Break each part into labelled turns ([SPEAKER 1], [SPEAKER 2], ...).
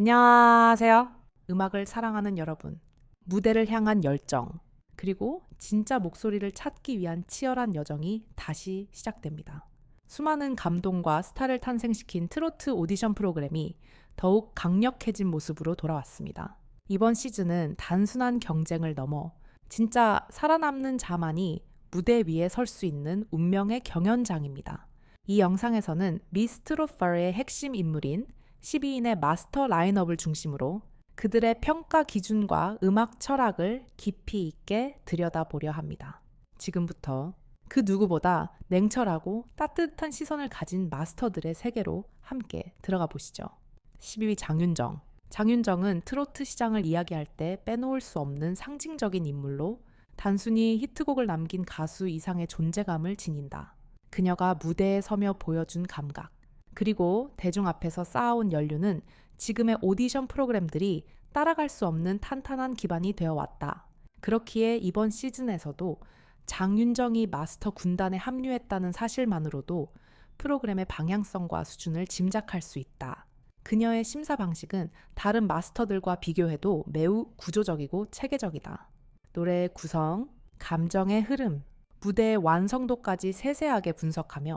[SPEAKER 1] 안녕하세요. 음악을 사랑하는 여러분. 무대를 향한 열정, 그리고 진짜 목소리를 찾기 위한 치열한 여정이 다시 시작됩니다. 수많은 감동과 스타를 탄생시킨 트로트 오디션 프로그램이 더욱 강력해진 모습으로 돌아왔습니다. 이번 시즌은 단순한 경쟁을 넘어 진짜 살아남는 자만이 무대 위에 설 수 있는 운명의 경연장입니다. 이 영상에서는 미스트로파르의 핵심 인물인 12인의 마스터 라인업을 중심으로 그들의 평가 기준과 음악 철학을 깊이 있게 들여다보려 합니다. 지금부터 그 누구보다 냉철하고 따뜻한 시선을 가진 마스터들의 세계로 함께 들어가 보시죠. 12위 장윤정. 장윤정은 트로트 시장을 이야기할 때 빼놓을 수 없는 상징적인 인물로 단순히 히트곡을 남긴 가수 이상의 존재감을 지닌다. 그녀가 무대에 서며 보여준 감각, 그리고 대중 앞에서 쌓아온 연륜은 지금의 오디션 프로그램들이 따라갈 수 없는 탄탄한 기반이 되어 왔다. 그렇기에 이번 시즌에서도 장윤정이 마스터 군단에 합류했다는 사실만으로도 프로그램의 방향성과 수준을 짐작할 수 있다. 그녀의 심사 방식은 다른 마스터들과 비교해도 매우 구조적이고 체계적이다. 노래의 구성, 감정의 흐름, 무대의 완성도까지 세세하게 분석하며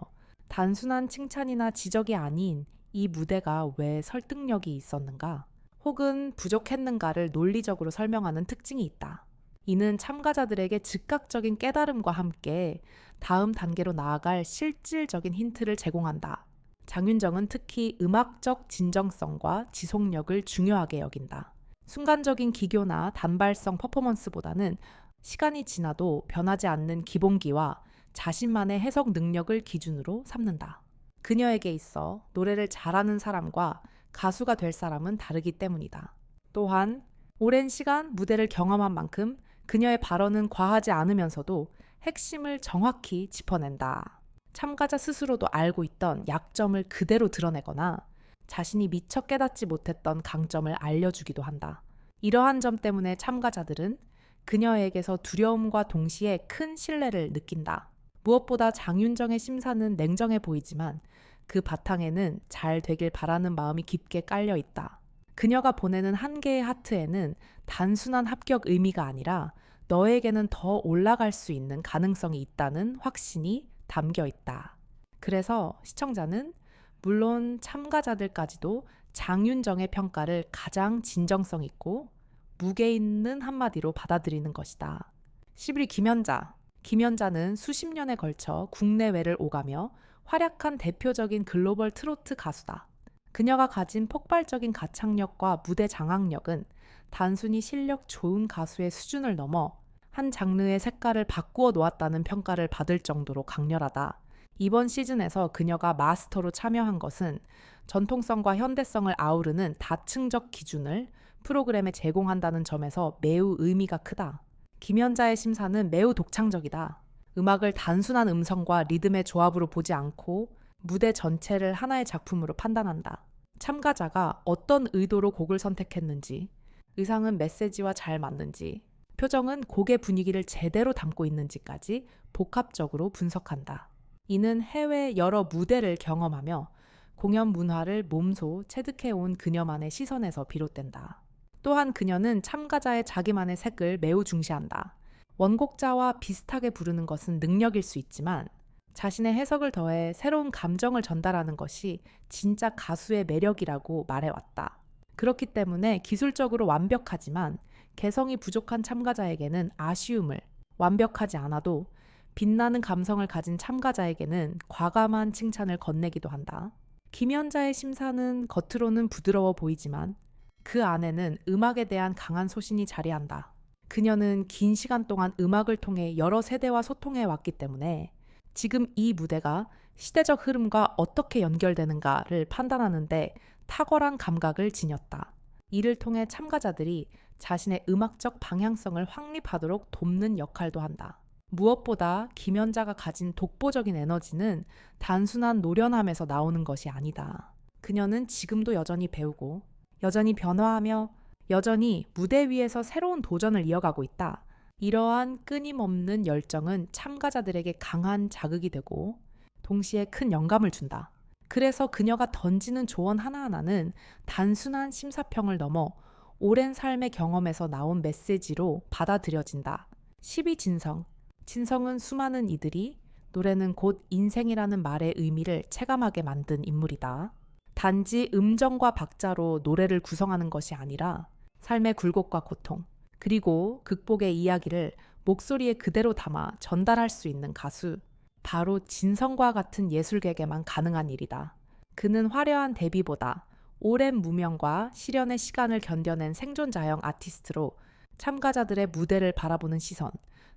[SPEAKER 1] 단순한 칭찬이나 지적이 아닌 이 무대가 왜 설득력이 있었는가, 혹은 부족했는가를 논리적으로 설명하는 특징이 있다. 이는 참가자들에게 즉각적인 깨달음과 함께 다음 단계로 나아갈 실질적인 힌트를 제공한다. 장윤정은 특히 음악적 진정성과 지속력을 중요하게 여긴다. 순간적인 기교나 단발성 퍼포먼스보다는 시간이 지나도 변하지 않는 기본기와 자신만의 해석 능력을 기준으로 삼는다. 그녀에게 있어 노래를 잘하는 사람과 가수가 될 사람은 다르기 때문이다. 또한 오랜 시간 무대를 경험한 만큼 그녀의 발언은 과하지 않으면서도 핵심을 정확히 짚어낸다. 참가자 스스로도 알고 있던 약점을 그대로 드러내거나 자신이 미처 깨닫지 못했던 강점을 알려주기도 한다. 이러한 점 때문에 참가자들은 그녀에게서 두려움과 동시에 큰 신뢰를 느낀다. 무엇보다 장윤정의 심사는 냉정해 보이지만 그 바탕에는 잘 되길 바라는 마음이 깊게 깔려 있다. 그녀가 보내는 한 개의 하트에는 단순한 합격 의미가 아니라 너에게는 더 올라갈 수 있는 가능성이 있다는 확신이 담겨 있다. 그래서 시청자는 물론 참가자들까지도 장윤정의 평가를 가장 진정성 있고 무게 있는 한마디로 받아들이는 것이다. 11위 김연자. 김연자는 수십 년에 걸쳐 국내외를 오가며 활약한 대표적인 글로벌 트로트 가수다. 그녀가 가진 폭발적인 가창력과 무대 장악력은 단순히 실력 좋은 가수의 수준을 넘어 한 장르의 색깔을 바꾸어 놓았다는 평가를 받을 정도로 강렬하다. 이번 시즌에서 그녀가 마스터로 참여한 것은 전통성과 현대성을 아우르는 다층적 기준을 프로그램에 제공한다는 점에서 매우 의미가 크다. 김연자의 심사는 매우 독창적이다. 음악을 단순한 음성과 리듬의 조합으로 보지 않고 무대 전체를 하나의 작품으로 판단한다. 참가자가 어떤 의도로 곡을 선택했는지, 의상은 메시지와 잘 맞는지, 표정은 곡의 분위기를 제대로 담고 있는지까지 복합적으로 분석한다. 이는 해외 여러 무대를 경험하며 공연 문화를 몸소 체득해온 그녀만의 시선에서 비롯된다. 또한 그녀는 참가자의 자기만의 색을 매우 중시한다. 원곡자와 비슷하게 부르는 것은 능력일 수 있지만 자신의 해석을 더해 새로운 감정을 전달하는 것이 진짜 가수의 매력이라고 말해왔다. 그렇기 때문에 기술적으로 완벽하지만 개성이 부족한 참가자에게는 아쉬움을, 완벽하지 않아도 빛나는 감성을 가진 참가자에게는 과감한 칭찬을 건네기도 한다. 김연자의 심사는 겉으로는 부드러워 보이지만 그 안에는 음악에 대한 강한 소신이 자리한다. 그녀는 긴 시간 동안 음악을 통해 여러 세대와 소통해 왔기 때문에 지금 이 무대가 시대적 흐름과 어떻게 연결되는가를 판단하는데 탁월한 감각을 지녔다. 이를 통해 참가자들이 자신의 음악적 방향성을 확립하도록 돕는 역할도 한다. 무엇보다 김연자가 가진 독보적인 에너지는 단순한 노련함에서 나오는 것이 아니다. 그녀는 지금도 여전히 배우고, 여전히 변화하며, 여전히 무대 위에서 새로운 도전을 이어가고 있다. 이러한 끊임없는 열정은 참가자들에게 강한 자극이 되고, 동시에 큰 영감을 준다. 그래서 그녀가 던지는 조언 하나하나는 단순한 심사평을 넘어 오랜 삶의 경험에서 나온 메시지로 받아들여진다. 12 진성. 진성은 수많은 이들이 노래는 곧 인생이라는 말의 의미를 체감하게 만든 인물이다. 단지 음정과 박자로 노래를 구성하는 것이 아니라 삶의 굴곡과 고통, 그리고 극복의 이야기를 목소리에 그대로 담아 전달할 수 있는 가수. 바로 진성과 같은 예술객에만 가능한 일이다. 그는 화려한 데뷔보다 오랜 무명과 시련의 시간을 견뎌낸 생존자형 아티스트로 참가자들의 무대를 바라보는 시선,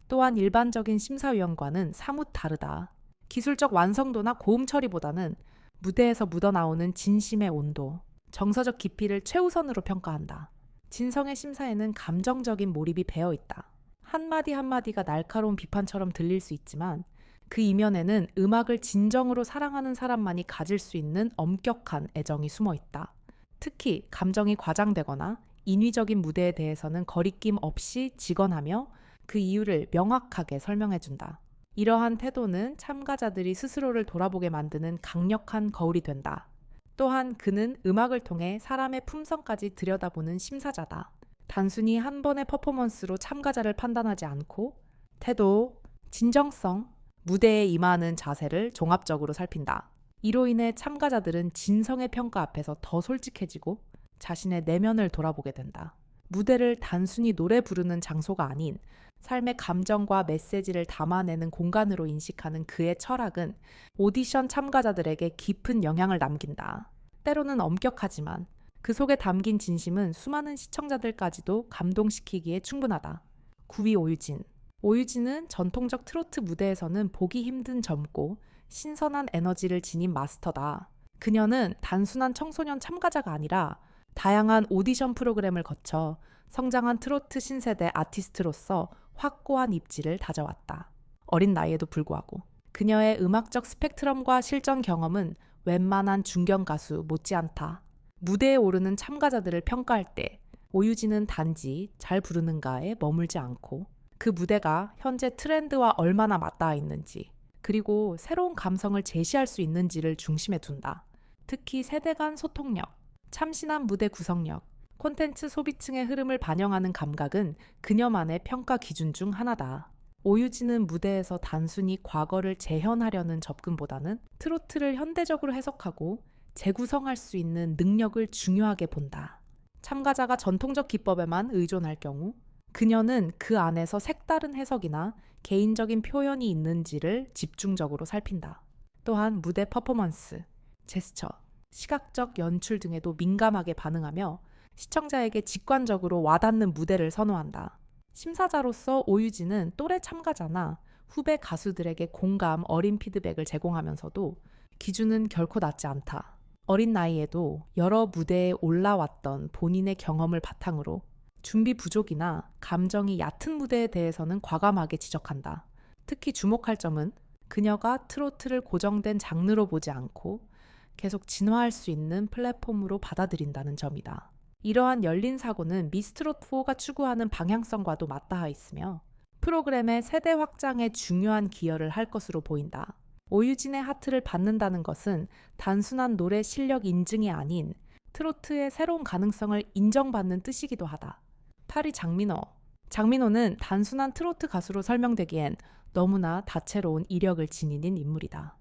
[SPEAKER 1] 또한 일반적인 심사위원과는 사뭇 다르다. 기술적 완성도나 고음 처리보다는 무대에서 묻어나오는 진심의 온도, 정서적 깊이를 최우선으로 평가한다. 진성의 심사에는 감정적인 몰입이 배어 있다. 한마디 한마디가 날카로운 비판처럼 들릴 수 있지만 그 이면에는 음악을 진정으로 사랑하는 사람만이 가질 수 있는 엄격한 애정이 숨어 있다. 특히 감정이 과장되거나 인위적인 무대에 대해서는 거리낌 없이 직언하며 그 이유를 명확하게 설명해준다. 이러한 태도는 참가자들이 스스로를 돌아보게 만드는 강력한 거울이 된다. 또한 그는 음악을 통해 사람의 품성까지 들여다보는 심사자다. 단순히 한 번의 퍼포먼스로 참가자를 판단하지 않고 태도, 진정성, 무대에 임하는 자세를 종합적으로 살핀다. 이로 인해 참가자들은 진성의 평가 앞에서 더 솔직해지고 자신의 내면을 돌아보게 된다. 무대를 단순히 노래 부르는 장소가 아닌 삶의 감정과 메시지를 담아내는 공간으로 인식하는 그의 철학은 오디션 참가자들에게 깊은 영향을 남긴다. 때로는 엄격하지만 그 속에 담긴 진심은 수많은 시청자들까지도 감동시키기에 충분하다. 구위 오유진. 오유진은 전통적 트로트 무대에서는 보기 힘든 젊고 신선한 에너지를 지닌 마스터다. 그녀는 단순한 청소년 참가자가 아니라 다양한 오디션 프로그램을 거쳐 성장한 트로트 신세대 아티스트로서 확고한 입지를 다져왔다. 어린 나이에도 불구하고 그녀의 음악적 스펙트럼과 실전 경험은 웬만한 중견 가수 못지않다. 무대에 오르는 참가자들을 평가할 때 오유진은 단지 잘 부르는가에 머물지 않고 그 무대가 현재 트렌드와 얼마나 맞닿아 있는지 그리고 새로운 감성을 제시할 수 있는지를 중심에 둔다. 특히 세대 간 소통력, 참신한 무대 구성력, 콘텐츠 소비층의 흐름을 반영하는 감각은 그녀만의 평가 기준 중 하나다. 오유진은 무대에서 단순히 과거를 재현하려는 접근보다는 트로트를 현대적으로 해석하고 재구성할 수 있는 능력을 중요하게 본다. 참가자가 전통적 기법에만 의존할 경우 그녀는 그 안에서 색다른 해석이나 개인적인 표현이 있는지를 집중적으로 살핀다. 또한 무대 퍼포먼스, 제스처, 시각적 연출 등에도 민감하게 반응하며 시청자에게 직관적으로 와닿는 무대를 선호한다. 심사자로서 오유진은 또래 참가자나 후배 가수들에게 공감, 어린 피드백을 제공하면서도 기준은 결코 낮지 않다. 어린 나이에도 여러 무대에 올라왔던 본인의 경험을 바탕으로 준비 부족이나 감정이 얕은 무대에 대해서는 과감하게 지적한다. 특히 주목할 점은 그녀가 트로트를 고정된 장르로 보지 않고 계속 진화할 수 있는 플랫폼으로 받아들인다는 점이다. 이러한 열린 사고는 미스트롯4가 추구하는 방향성과도 맞닿아 있으며 프로그램의 세대 확장에 중요한 기여를 할 것으로 보인다. 오유진의 하트를 받는다는 것은 단순한 노래 실력 인증이 아닌 트로트의 새로운 가능성을 인정받는 뜻이기도 하다. 8위 장민호. 장민호는 단순한 트로트 가수로 설명되기엔 너무나 다채로운 이력을 지닌 인물이다.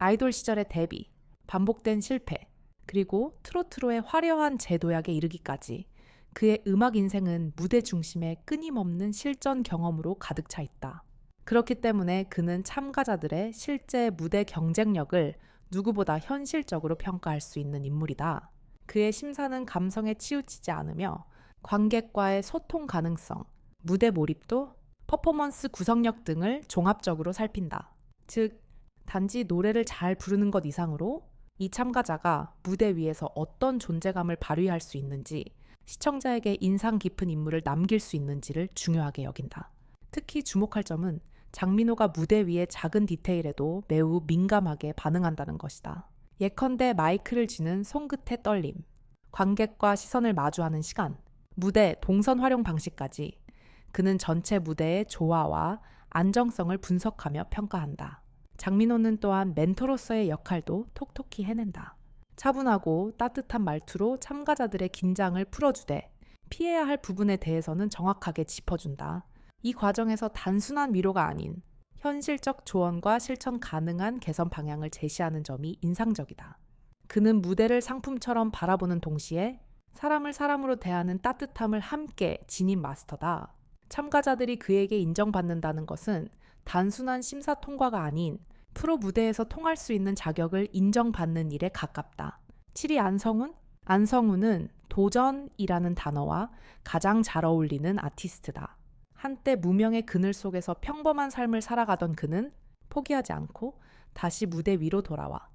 [SPEAKER 1] 아이돌 시절의 데뷔, 반복된 실패, 그리고 트로트로의 화려한 재도약에 이르기까지 그의 음악 인생은 무대 중심의 끊임없는 실전 경험으로 가득 차 있다. 그렇기 때문에 그는 참가자들의 실제 무대 경쟁력을 누구보다 현실적으로 평가할 수 있는 인물이다. 그의 심사는 감성에 치우치지 않으며 관객과의 소통 가능성, 무대 몰입도, 퍼포먼스 구성력 등을 종합적으로 살핀다. 즉, 단지 노래를 잘 부르는 것 이상으로 이 참가자가 무대 위에서 어떤 존재감을 발휘할 수 있는지, 시청자에게 인상 깊은 인물을 남길 수 있는지를 중요하게 여긴다. 특히 주목할 점은 장민호가 무대 위의 작은 디테일에도 매우 민감하게 반응한다는 것이다. 예컨대 마이크를 쥐는 손끝의 떨림, 관객과 시선을 마주하는 시간, 무대 동선 활용 방식까지 그는 전체 무대의 조화와 안정성을 분석하며 평가한다. 장민호는 또한 멘토로서의 역할도 톡톡히 해낸다. 차분하고 따뜻한 말투로 참가자들의 긴장을 풀어주되 피해야 할 부분에 대해서는 정확하게 짚어준다. 이 과정에서 단순한 위로가 아닌 현실적 조언과 실천 가능한 개선 방향을 제시하는 점이 인상적이다. 그는 무대를 상품처럼 바라보는 동시에 사람을 사람으로 대하는 따뜻함을 함께 지닌 마스터다. 참가자들이 그에게 인정받는다는 것은 단순한 심사 통과가 아닌 프로 무대에서 통할 수 있는 자격을 인정받는 일에 가깝다. 7위 안성훈? 안성훈은 도전이라는 단어와 가장 잘 어울리는 아티스트다. 한때 무명의 그늘 속에서 평범한 삶을 살아가던 그는 포기하지 않고 다시 무대 위로 돌아와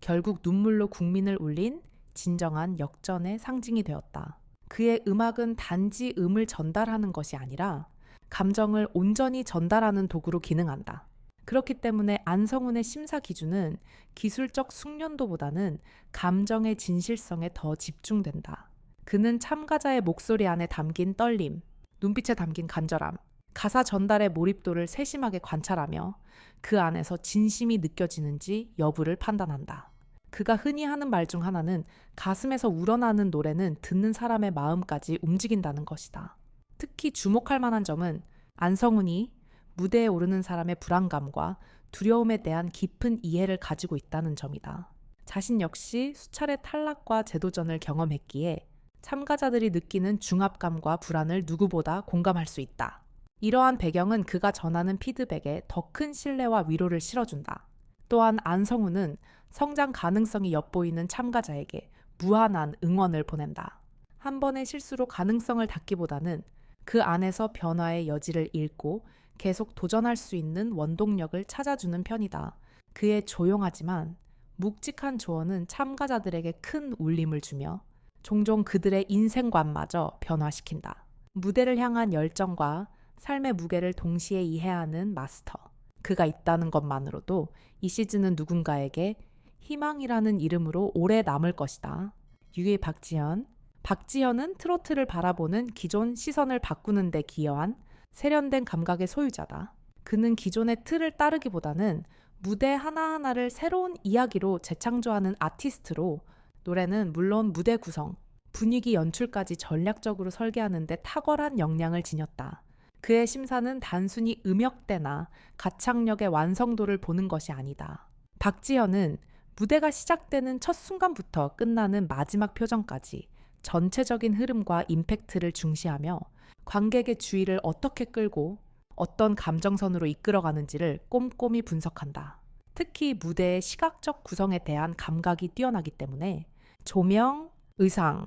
[SPEAKER 1] 결국 눈물로 국민을 울린 진정한 역전의 상징이 되었다. 그의 음악은 단지 음을 전달하는 것이 아니라 감정을 온전히 전달하는 도구로 기능한다. 그렇기 때문에 안성훈의 심사 기준은 기술적 숙련도보다는 감정의 진실성에 더 집중된다. 그는 참가자의 목소리 안에 담긴 떨림, 눈빛에 담긴 간절함, 가사 전달의 몰입도를 세심하게 관찰하며 그 안에서 진심이 느껴지는지 여부를 판단한다. 그가 흔히 하는 말 중 하나는 가슴에서 우러나는 노래는 듣는 사람의 마음까지 움직인다는 것이다. 특히 주목할 만한 점은 안성훈이 무대에 오르는 사람의 불안감과 두려움에 대한 깊은 이해를 가지고 있다는 점이다. 자신 역시 수차례 탈락과 재도전을 경험했기에 참가자들이 느끼는 중압감과 불안을 누구보다 공감할 수 있다. 이러한 배경은 그가 전하는 피드백에 더 큰 신뢰와 위로를 실어준다. 또한 안성우는 성장 가능성이 엿보이는 참가자에게 무한한 응원을 보낸다. 한 번의 실수로 가능성을 닫기보다는 그 안에서 변화의 여지를 잃고 계속 도전할 수 있는 원동력을 찾아주는 편이다. 그의 조용하지만 묵직한 조언은 참가자들에게 큰 울림을 주며 종종 그들의 인생관마저 변화시킨다. 무대를 향한 열정과 삶의 무게를 동시에 이해하는 마스터. 그가 있다는 것만으로도 이 시즌은 누군가에게 희망이라는 이름으로 오래 남을 것이다. 6위 박지현. 박지현은 트로트를 바라보는 기존 시선을 바꾸는 데 기여한 세련된 감각의 소유자다. 그는 기존의 틀을 따르기보다는 무대 하나하나를 새로운 이야기로 재창조하는 아티스트로 노래는 물론 무대 구성, 분위기 연출까지 전략적으로 설계하는데 탁월한 역량을 지녔다. 그의 심사는 단순히 음역대나 가창력의 완성도를 보는 것이 아니다. 박지현은 무대가 시작되는 첫 순간부터 끝나는 마지막 표정까지 전체적인 흐름과 임팩트를 중시하며 관객의 주의를 어떻게 끌고 어떤 감정선으로 이끌어가는지를 꼼꼼히 분석한다. 특히 무대의 시각적 구성에 대한 감각이 뛰어나기 때문에 조명, 의상,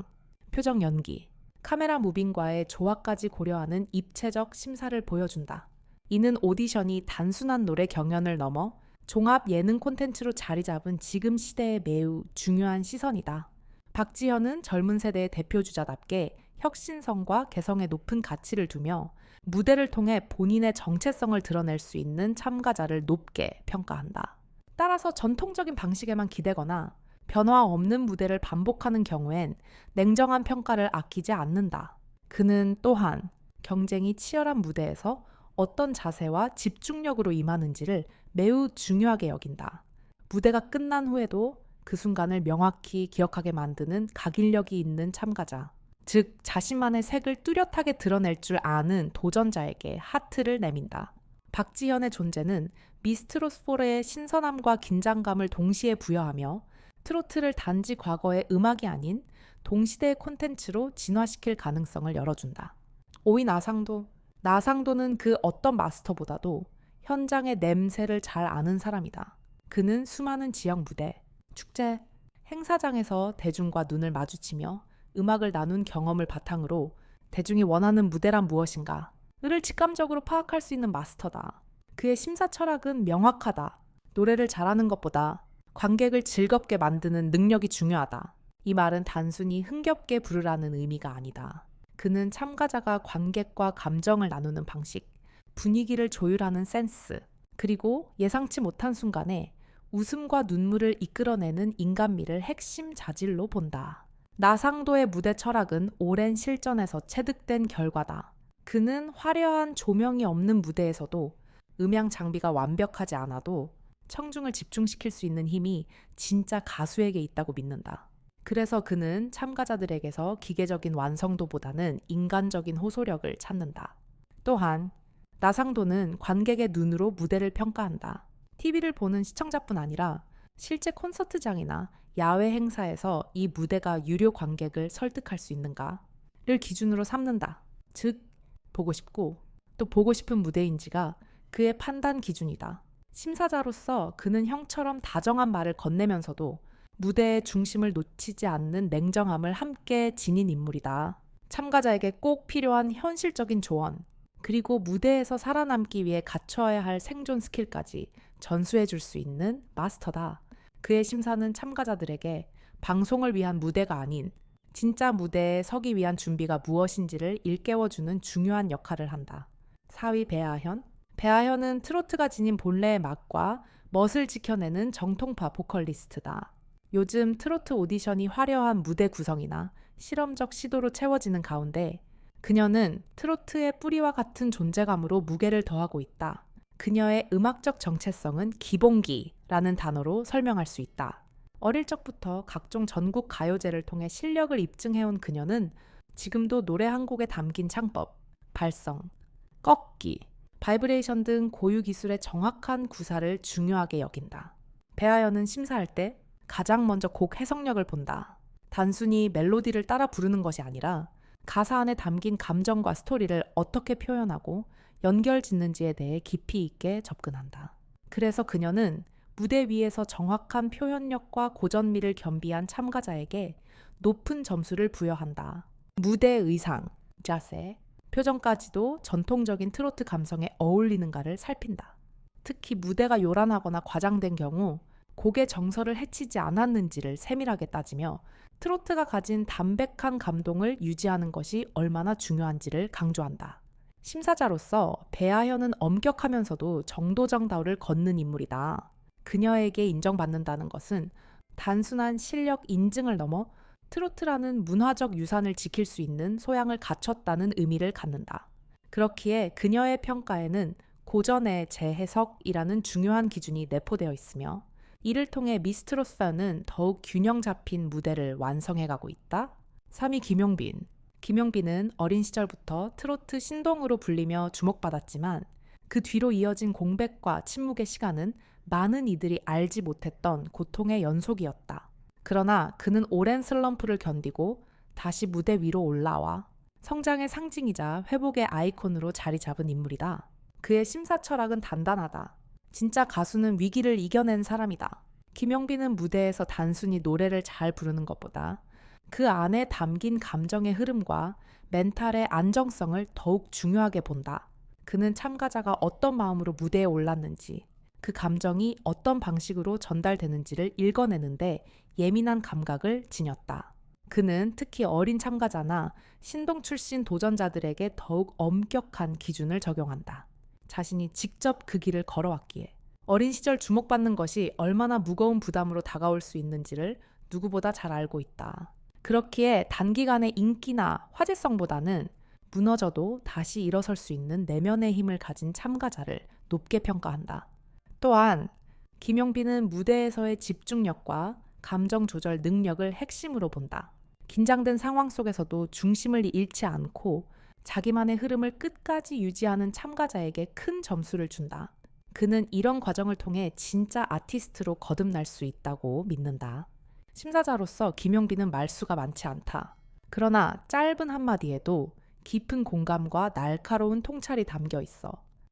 [SPEAKER 1] 표정 연기, 카메라 무빙과의 조화까지 고려하는 입체적 심사를 보여준다. 이는 오디션이 단순한 노래 경연을 넘어 종합 예능 콘텐츠로 자리 잡은 지금 시대에 매우 중요한 시선이다. 박지현은 젊은 세대의 대표 주자답게 혁신성과 개성에 높은 가치를 두며 무대를 통해 본인의 정체성을 드러낼 수 있는 참가자를 높게 평가한다. 따라서 전통적인 방식에만 기대거나 변화 없는 무대를 반복하는 경우엔 냉정한 평가를 아끼지 않는다. 그는 또한 경쟁이 치열한 무대에서 어떤 자세와 집중력으로 임하는지를 매우 중요하게 여긴다. 무대가 끝난 후에도 그 순간을 명확히 기억하게 만드는 각인력이 있는 참가자. 즉, 자신만의 색을 뚜렷하게 드러낼 줄 아는 도전자에게 하트를 내민다. 박지현의 존재는 미스트로스포르의 신선함과 긴장감을 동시에 부여하며 트로트를 단지 과거의 음악이 아닌 동시대의 콘텐츠로 진화시킬 가능성을 열어준다. 5위 나상도. 나상도는 그 어떤 마스터보다도 현장의 냄새를 잘 아는 사람이다. 그는 수많은 지역 무대, 축제, 행사장에서 대중과 눈을 마주치며 음악을 나눈 경험을 바탕으로 대중이 원하는 무대란 무엇인가, 를 직감적으로 파악할 수 있는 마스터다. 그의 심사 철학은 명확하다. 노래를 잘하는 것보다 관객을 즐겁게 만드는 능력이 중요하다. 이 말은 단순히 흥겹게 부르라는 의미가 아니다. 그는 참가자가 관객과 감정을 나누는 방식, 분위기를 조율하는 센스, 그리고 예상치 못한 순간에 웃음과 눈물을 이끌어내는 인간미를 핵심 자질로 본다. 나상도의 무대 철학은 오랜 실전에서 체득된 결과다. 그는 화려한 조명이 없는 무대에서도 음향 장비가 완벽하지 않아도 청중을 집중시킬 수 있는 힘이 진짜 가수에게 있다고 믿는다. 그래서 그는 참가자들에게서 기계적인 완성도보다는 인간적인 호소력을 찾는다. 또한 나상도는 관객의 눈으로 무대를 평가한다. TV를 보는 시청자뿐 아니라 실제 콘서트장이나 야외 행사에서 이 무대가 유료 관객을 설득할 수 있는가를 기준으로 삼는다. 즉, 보고 싶고 또 보고 싶은 무대인지가 그의 판단 기준이다. 심사자로서 그는 형처럼 다정한 말을 건네면서도 무대의 중심을 놓치지 않는 냉정함을 함께 지닌 인물이다. 참가자에게 꼭 필요한 현실적인 조언, 그리고 무대에서 살아남기 위해 갖춰야 할 생존 스킬까지 전수해 줄 수 있는 마스터다. 그의 심사는 참가자들에게 방송을 위한 무대가 아닌 진짜 무대에 서기 위한 준비가 무엇인지를 일깨워주는 중요한 역할을 한다. 4위 배아현. 배아현은 트로트가 지닌 본래의 맛과 멋을 지켜내는 정통파 보컬리스트다. 요즘 트로트 오디션이 화려한 무대 구성이나 실험적 시도로 채워지는 가운데 그녀는 트로트의 뿌리와 같은 존재감으로 무게를 더하고 있다. 그녀의 음악적 정체성은 기본기라는 단어로 설명할 수 있다. 어릴 적부터 각종 전국 가요제를 통해 실력을 입증해온 그녀는 지금도 노래 한 곡에 담긴 창법, 발성, 꺾기, 바이브레이션 등 고유 기술의 정확한 구사를 중요하게 여긴다. 배아연은 심사할 때 가장 먼저 곡 해석력을 본다. 단순히 멜로디를 따라 부르는 것이 아니라 가사 안에 담긴 감정과 스토리를 어떻게 표현하고 연결 짓는지에 대해 깊이 있게 접근한다. 그래서 그녀는 무대 위에서 정확한 표현력과 고전미를 겸비한 참가자에게 높은 점수를 부여한다. 무대 의상, 자세, 표정까지도 전통적인 트로트 감성에 어울리는가를 살핀다. 특히 무대가 요란하거나 과장된 경우 곡의 정서를 해치지 않았는지를 세밀하게 따지며 트로트가 가진 담백한 감동을 유지하는 것이 얼마나 중요한지를 강조한다. 심사자로서 배아현은 엄격하면서도 정도정다우를 걷는 인물이다. 그녀에게 인정받는다는 것은 단순한 실력 인증을 넘어 트로트라는 문화적 유산을 지킬 수 있는 소양을 갖췄다는 의미를 갖는다. 그렇기에 그녀의 평가에는 고전의 재해석이라는 중요한 기준이 내포되어 있으며 이를 통해 미스트로서는 더욱 균형 잡힌 무대를 완성해 가고 있다. 3위 김용빈. 김용빈은 어린 시절부터 트로트 신동으로 불리며 주목받았지만 그 뒤로 이어진 공백과 침묵의 시간은 많은 이들이 알지 못했던 고통의 연속이었다. 그러나 그는 오랜 슬럼프를 견디고 다시 무대 위로 올라와 성장의 상징이자 회복의 아이콘으로 자리 잡은 인물이다. 그의 심사 철학은 단단하다. 진짜 가수는 위기를 이겨낸 사람이다. 김영빈은 무대에서 단순히 노래를 잘 부르는 것보다 그 안에 담긴 감정의 흐름과 멘탈의 안정성을 더욱 중요하게 본다. 그는 참가자가 어떤 마음으로 무대에 올랐는지, 그 감정이 어떤 방식으로 전달되는지를 읽어내는데 예민한 감각을 지녔다. 그는 특히 어린 참가자나 신동 출신 도전자들에게 더욱 엄격한 기준을 적용한다. 자신이 직접 그 길을 걸어왔기에 어린 시절 주목받는 것이 얼마나 무거운 부담으로 다가올 수 있는지를 누구보다 잘 알고 있다. 그렇기에 단기간의 인기나 화제성보다는 무너져도 다시 일어설 수 있는 내면의 힘을 가진 참가자를 높게 평가한다. 또한 김용빈은 무대에서의 집중력과 감정 조절 능력을 핵심으로 본다. 긴장된 상황 속에서도 중심을 잃지 않고 자기만의 흐름을 끝까지 유지하는 참가자에게 큰 점수를 준다. 그는 이런 과정을 통해 진짜 아티스트로 거듭날 수 있다고 믿는다. 심사자로서 김용빈은 말수가 많지 않다. 그러나 짧은 한마디에도 깊은 공감과 날카로운 통찰이 담겨 있어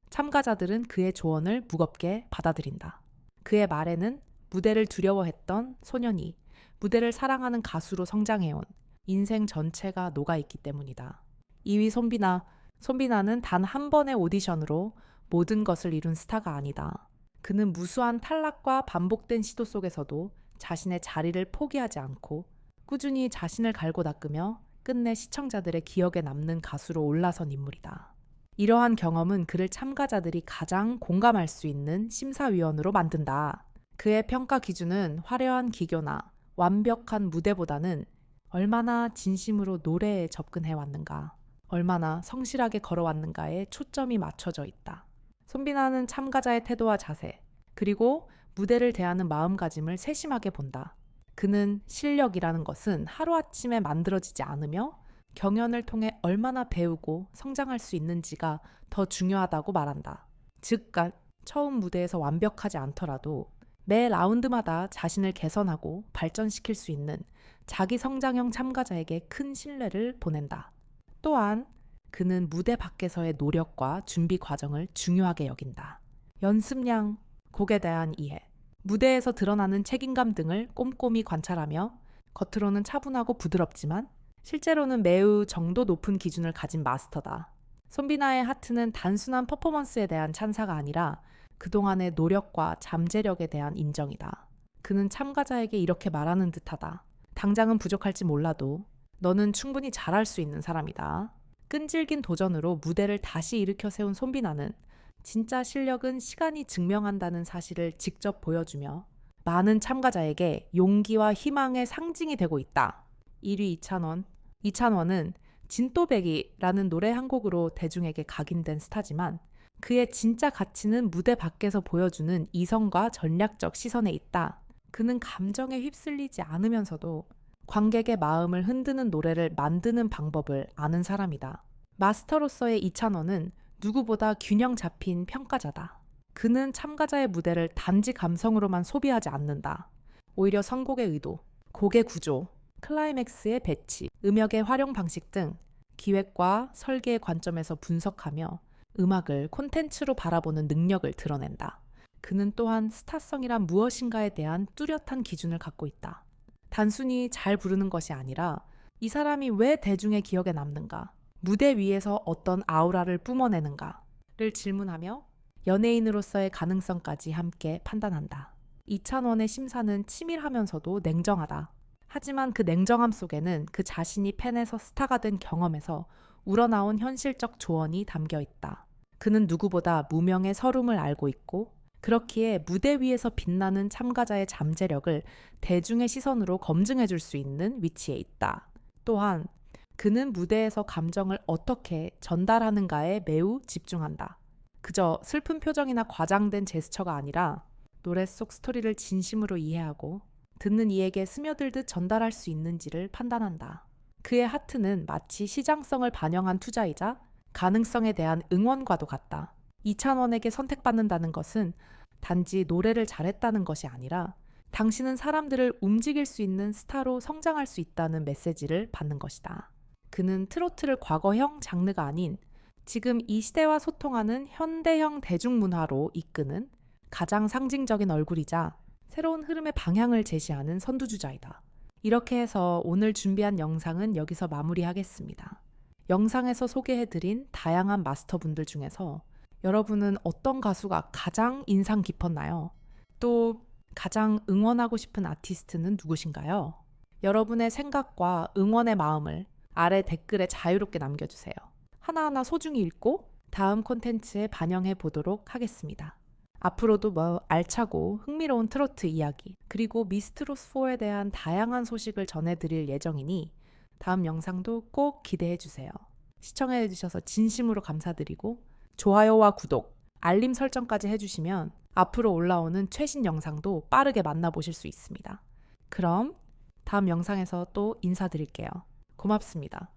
[SPEAKER 1] 참가자들은 그의 조언을 무겁게 받아들인다. 그의 말에는 무대를 두려워했던 소년이 무대를 사랑하는 가수로 성장해온 인생 전체가 녹아있기 때문이다. 2위 손비나. 손비나는 단 한 번의 오디션으로 모든 것을 이룬 스타가 아니다. 그는 무수한 탈락과 반복된 시도 속에서도 자신의 자리를 포기하지 않고 꾸준히 자신을 갈고 닦으며 끝내 시청자들의 기억에 남는 가수로 올라선 인물이다. 이러한 경험은 그를 참가자들이 가장 공감할 수 있는 심사위원으로 만든다. 그의 평가 기준은 화려한 기교나 완벽한 무대보다는 얼마나 진심으로 노래에 접근해 왔는가, 얼마나 성실하게 걸어왔는가에 초점이 맞춰져 있다. 손비나는 참가자의 태도와 자세, 그리고 무대를 대하는 마음가짐을 세심하게 본다. 그는 실력이라는 것은 하루아침에 만들어지지 않으며 경연을 통해 얼마나 배우고 성장할 수 있는지가 더 중요하다고 말한다. 즉, 가- 처음 무대에서 완벽하지 않더라도 매 라운드마다 자신을 개선하고 발전시킬 수 있는 자기 성장형 참가자에게 큰 신뢰를 보낸다. 또한 그는 무대 밖에서의 노력과 준비 과정을 중요하게 여긴다. 연습량, 곡에 대한 이해, 무대에서 드러나는 책임감 등을 꼼꼼히 관찰하며 겉으로는 차분하고 부드럽지만 실제로는 매우 정도 높은 기준을 가진 마스터다. 손비나의 하트는 단순한 퍼포먼스에 대한 찬사가 아니라 그동안의 노력과 잠재력에 대한 인정이다. 그는 참가자에게 이렇게 말하는 듯하다. 당장은 부족할지 몰라도 너는 충분히 잘할 수 있는 사람이다. 끈질긴 도전으로 무대를 다시 일으켜 세운 손비나는 진짜 실력은 시간이 증명한다는 사실을 직접 보여주며 많은 참가자에게 용기와 희망의 상징이 되고 있다. 1위 이찬원. 이찬원은 진또배기라는 노래 한 곡으로 대중에게 각인된 스타지만 그의 진짜 가치는 무대 밖에서 보여주는 이성과 전략적 시선에 있다. 그는 감정에 휩쓸리지 않으면서도 관객의 마음을 흔드는 노래를 만드는 방법을 아는 사람이다. 마스터로서의 이찬원은 누구보다 균형 잡힌 평가자다. 그는 참가자의 무대를 단지 감성으로만 소비하지 않는다. 오히려 선곡의 의도, 곡의 구조, 클라이맥스의 배치, 음역의 활용 방식 등 기획과 설계의 관점에서 분석하며 음악을 콘텐츠로 바라보는 능력을 드러낸다. 그는 또한 스타성이란 무엇인가에 대한 뚜렷한 기준을 갖고 있다. 단순히 잘 부르는 것이 아니라 이 사람이 왜 대중의 기억에 남는가, 무대 위에서 어떤 아우라를 뿜어내는가를 질문하며 연예인으로서의 가능성까지 함께 판단한다. 이찬원의 심사는 치밀하면서도 냉정하다. 하지만 그 냉정함 속에는 그 자신이 팬에서 스타가 된 경험에서 우러나온 현실적 조언이 담겨 있다. 그는 누구보다 무명의 서름을 알고 있고 그렇기에 무대 위에서 빛나는 참가자의 잠재력을 대중의 시선으로 검증해 줄 수 있는 위치에 있다. 또한 그는 무대에서 감정을 어떻게 전달하는가에 매우 집중한다. 그저 슬픈 표정이나 과장된 제스처가 아니라 노래 속 스토리를 진심으로 이해하고 듣는 이에게 스며들듯 전달할 수 있는지를 판단한다. 그의 하트는 마치 시장성을 반영한 투자이자 가능성에 대한 응원과도 같다. 이찬원에게 선택받는다는 것은 단지 노래를 잘했다는 것이 아니라 당신은 사람들을 움직일 수 있는 스타로 성장할 수 있다는 메시지를 받는 것이다. 그는 트로트를 과거형 장르가 아닌 지금 이 시대와 소통하는 현대형 대중문화로 이끄는 가장 상징적인 얼굴이자 새로운 흐름의 방향을 제시하는 선두주자이다. 이렇게 해서 오늘 준비한 영상은 여기서 마무리하겠습니다. 영상에서 소개해드린 다양한 마스터분들 중에서 여러분은 어떤 가수가 가장 인상 깊었나요? 또 가장 응원하고 싶은 아티스트는 누구신가요? 여러분의 생각과 응원의 마음을 아래 댓글에 자유롭게 남겨주세요. 하나하나 소중히 읽고 다음 콘텐츠에 반영해 보도록 하겠습니다. 앞으로도 뭐 알차고 흥미로운 트로트 이야기 그리고 미스트로스4에 대한 다양한 소식을 전해드릴 예정이니 다음 영상도 꼭 기대해 주세요. 시청해 주셔서 진심으로 감사드리고 좋아요와 구독, 알림 설정까지 해주시면 앞으로 올라오는 최신 영상도 빠르게 만나보실 수 있습니다. 그럼 다음 영상에서 또 인사드릴게요. 고맙습니다.